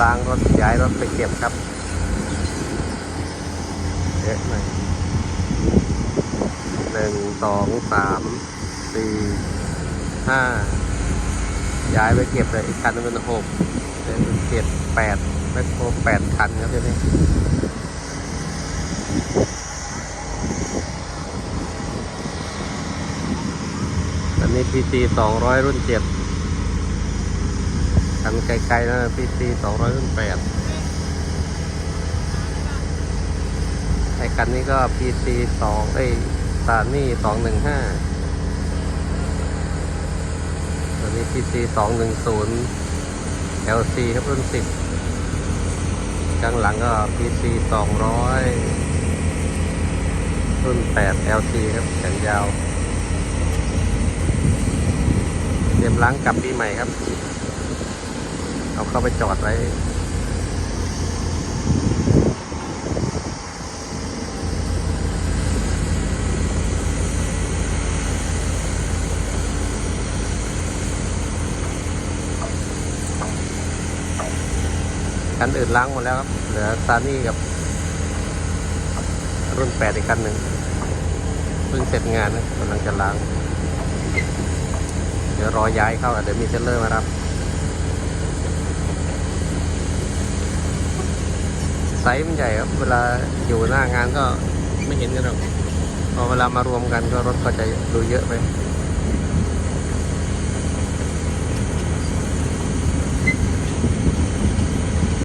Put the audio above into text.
ล้างรถย้ายรถไปเก็บครับเยอะหน่อยหนึ่งสองสามสี่ห้าย้ายไปเก็บเลยอีกคันนึงเป็นหกเป็นเจ็ดแปดแมคโครแปดคันครับเดี๋ยวนี้อันนี้พีซีสองร้อยรุ่นเจ็ด คันไกลๆนะพีซีสองร้อยแปดไอ้คันนี้ก็พีซีสองไอ้ซานี่สองหนึ่งห้าตัวนี้พีซีสองหนึ่งศูนย์ LC ครับรุ่นสิบข้างหลังก็พีซีสองร้อยรุ่นแปด LC ครับแขนยาว เตรียมล้างกลับปีใหม่ครับ เอาเข้าไปจอดไว้คันอื่นล้างหมดแล้วครับ เหลือซานี่กับ รุ่นแปดอีกคันหนึ่งเพิ่งเสร็จงานนะกำลังจะล้าง เดี๋ยวรอย้ายเข้าเดี๋ยวมีเทรลเลอร์มารับ ไซส์มันใหญ่ครับ เวลาอยู่หน้างานก็ไม่เห็นกันหรอกพอเวลามารวมกันก็รถก็จะดูเยอะไป